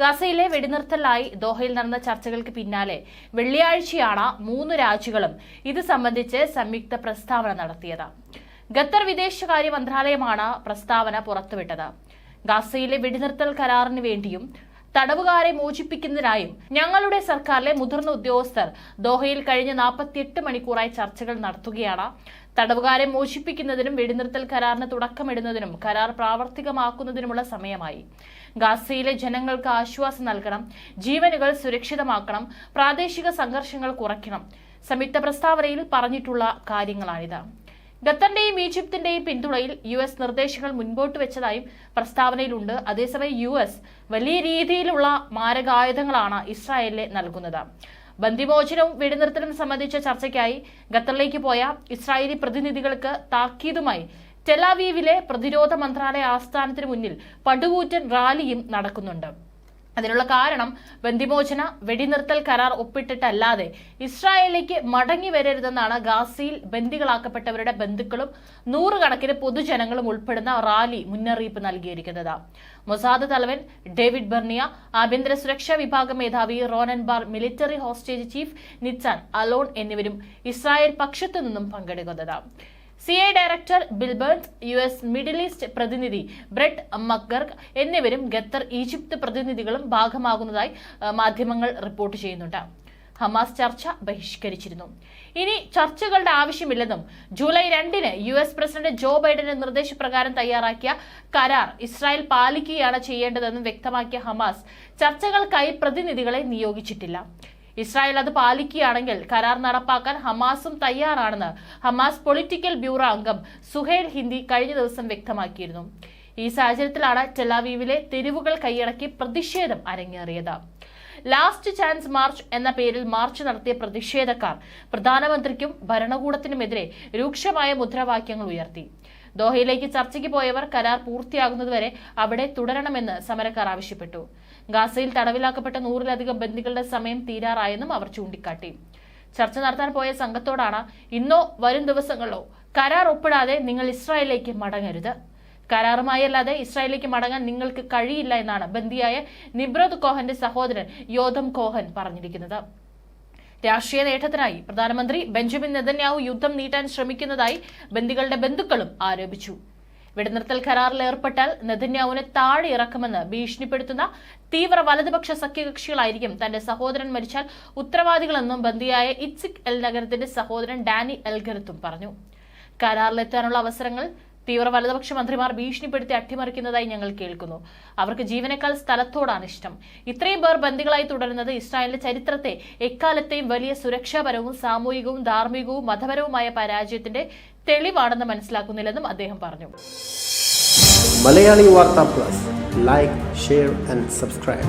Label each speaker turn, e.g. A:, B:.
A: ഗസയിലെ വെടിനിർത്തലായി ദോഹയിൽ നടന്ന ചർച്ചകൾക്ക് പിന്നാലെ വെള്ളിയാഴ്ചയാണ് മൂന്ന് രാജ്യങ്ങളും ഇത് സംബന്ധിച്ച് സംയുക്ത പ്രസ്താവന നടത്തിയത്. ഖത്തർ വിദേശകാര്യ മന്ത്രാലയമാണ് പ്രസ്താവന പുറത്തുവിട്ടത്. ഗാസയിലെ വെടിനിർത്തൽ കരാറിന് വേണ്ടിയും തടവുകാരെ മോചിപ്പിക്കുന്നതിനായും ഞങ്ങളുടെ സർക്കാരിലെ മുതിർന്ന ഉദ്യോഗസ്ഥർ ദോഹയിൽ കഴിഞ്ഞ നാൽപ്പത്തിയെട്ട് മണിക്കൂറായി ചർച്ചകൾ നടത്തുകയാണ്. തടവുകാരെ മോചിപ്പിക്കുന്നതിനും വെടിനിർത്തൽ കരാറിന് തുടക്കമിടുന്നതിനും കരാർ പ്രാവർത്തികമാക്കുന്നതിനുമുള്ള സമയമായി. ഗാസയിലെ ജനങ്ങൾക്ക് ആശ്വാസം നൽകണം ജീവനുകൾ സുരക്ഷിതമാക്കണം പ്രാദേശിക സംഘർഷങ്ങൾ കുറയ്ക്കണം. സംയുക്ത പ്രസ്താവനയിൽ പറഞ്ഞിട്ടുള്ള കാര്യങ്ങളാണിത്. ഖത്തറിന്റെയും ഈജിപ്തിന്റെയും പിന്തുണയിൽ യു എസ് നിർദ്ദേശങ്ങൾ മുൻപോട്ട് വെച്ചതായും പ്രസ്താവനയിലുണ്ട്. അതേസമയം യു എസ് വലിയ രീതിയിലുള്ള മാരകായുധങ്ങളാണ് ഇസ്രായേലിന് നൽകുന്നത്. ബന്ദിമോചനവും വെടിനിർത്തലും സംബന്ധിച്ച ചർച്ചയ്ക്കായി ഖത്തറിലേക്ക് പോയ ഇസ്രായേലി പ്രതിനിധികൾക്ക് താക്കീതുമായി ടെലാവീവിലെ പ്രതിരോധ മന്ത്രാലയ ആസ്ഥാനത്തിന് മുന്നിൽ പടുകൂറ്റൻ റാലിയും നടക്കുന്നുണ്ട്. അതിനുള്ള കാരണം ബന്ദിമോചന വെടിനിർത്തൽ കരാർ ഒപ്പിട്ടിട്ടല്ലാതെ ഇസ്രായേലിലേക്ക് മടങ്ങി വരരുതെന്നാണ് ഗാസയിൽ ബന്ദികളാക്കപ്പെട്ടവരുടെ ബന്ധുക്കളും നൂറുകണക്കിന് പൊതുജനങ്ങളും ഉൾപ്പെടുന്ന റാലി മുന്നറിയിപ്പ് നൽകിയിരിക്കുന്നത്. മൊസാദ് തലവൻ ഡേവിഡ് ബെർണിയ ആഭ്യന്തര സുരക്ഷാ വിഭാഗം മേധാവി Ronen Bar military hostage chief Nitzan Alon എന്നിവരും ഇസ്രായേൽ പക്ഷത്തു നിന്നും പങ്കെടുക്കുന്നത്. C I director Bill Burns U S Middle East പ്രതിനിധി ബ്രെഡ് മക്ഗർഗ് എന്നിവരും ഖത്തർ ഈജിപ്ത് പ്രതിനിധികളും ഭാഗമാകുന്നതായി മാധ്യമങ്ങൾ റിപ്പോർട്ട് ചെയ്യുന്നുണ്ട്. ഹമാസ് ചർച്ച ബഹിഷ്കരിച്ചിരുന്നു. ഇനി ചർച്ചകളുടെ ആവശ്യമില്ലെന്നും ജൂലൈ രണ്ടിന് യു എസ് പ്രസിഡന്റ് ജോ ബൈഡന്റെ നിർദ്ദേശപ്രകാരം തയ്യാറാക്കിയ കരാർ ഇസ്രായേൽ പാലിക്കുകയാണ് ചെയ്യേണ്ടതെന്നും വ്യക്തമാക്കിയ ഹമാസ് ചർച്ചകൾക്കായി പ്രതിനിധികളെ നിയോഗിച്ചിട്ടില്ല. ഇസ്രായേൽ അത് പാലിക്കുകയാണെങ്കിൽ കരാർ നടപ്പാക്കാൻ ഹമാസും തയ്യാറാണെന്ന് ഹമാസ് പൊളിറ്റിക്കൽ ബ്യൂറോ അംഗം സുഹേൽ ഹിന്ദി കഴിഞ്ഞ ദിവസം വ്യക്തമാക്കിയിരുന്നു. ഈ സാഹചര്യത്തിലാണ് ടെലാവീവിലെ തെരുവുകൾ കൈയടക്കി പ്രതിഷേധം അരങ്ങേറിയത്. ലാസ്റ്റ് ചാൻസ് മാർച്ച് എന്ന പേരിൽ മാർച്ച് നടത്തിയ പ്രതിഷേധക്കാർ പ്രധാനമന്ത്രിക്കും ഭരണകൂടത്തിനുമെതിരെ രൂക്ഷമായ മുദ്രാവാക്യങ്ങൾ ഉയർത്തി. ദോഹയിലേക്ക് ചർച്ചയ്ക്ക് പോയവർ കരാർ പൂർത്തിയാകുന്നതുവരെ അവിടെ തുടരണമെന്ന് സമരക്കാർ ആവശ്യപ്പെട്ടു. ഗാസയിൽ തടവിലാക്കപ്പെട്ട നൂറിലധികം ബന്ദികളുടെ സമയം തീരാറായെന്നും അവർ ചൂണ്ടിക്കാട്ടി. ചർച്ച നടത്താൻ പോയ സംഘത്തോടാണ് ഇന്നോ വരും ദിവസങ്ങളിലോ കരാർ ഒപ്പിടാതെ നിങ്ങൾ ഇസ്രായേലിലേക്ക് മടങ്ങരുത്. കരാറുമായി അല്ലാതെ ഇസ്രായേലിലേക്ക് മടങ്ങാൻ നിങ്ങൾക്ക് കഴിയില്ല എന്നാണ് ബന്ദിയായ നിബ്രത് കോഹന്റെ സഹോദരൻ യോധം കോഹൻ പറഞ്ഞിരിക്കുന്നത്. രാഷ്ട്രീയ നേട്ടത്തിനായി പ്രധാനമന്ത്രി ബെഞ്ചമിൻ നെതന്യാഹു യുദ്ധം നീട്ടാൻ ശ്രമിക്കുന്നതായി ബന്ദികളുടെ ബന്ധുക്കളും ആരോപിച്ചു. വെടിനിർത്തൽ കരാറിൽ ഏർപ്പെട്ടാൽ നെതന്യാവിനെ താഴെ ഇറക്കുമെന്ന് ഭീഷണിപ്പെടുത്തുന്ന തീവ്ര വലതുപക്ഷ സഖ്യകക്ഷികളായിരിക്കും തന്റെ സഹോദരൻ മരിച്ചാൽ ഉത്തരവാദികളെന്നും ബന്ദിയായ ഇറ്റ്സിക് എൽ നഗരത്തിന്റെ സഹോദരൻ ഡാനി എൽഗരത്തും പറഞ്ഞു. കരാറിലെത്താനുള്ള അവസരങ്ങൾ തീവ്ര വലതുപക്ഷ മന്ത്രിമാർ ഭീഷണിപ്പെടുത്തി അട്ടിമറിക്കുന്നതായി ഞങ്ങൾ കേൾക്കുന്നു. അവർക്ക് ജീവനേക്കാൾ സ്ഥലത്തോടാണ് ഇഷ്ടം. ഇത്രയും പേർ ബന്ദികളായി തുടരുന്നത് ഇസ്രായേലിന്റെ ചരിത്രത്തെ എക്കാലത്തെയും വലിയ സുരക്ഷാപരവും സാമൂഹികവും ധാർമ്മികവും മതപരവുമായ പരാജയത്തിന്റെ തെളിവാണെന്ന് മനസ്സിലാക്കുന്നില്ലെന്നും അദ്ദേഹം പറഞ്ഞു.
B: മലയാളി വാർത്താ plus. Like share and subscribe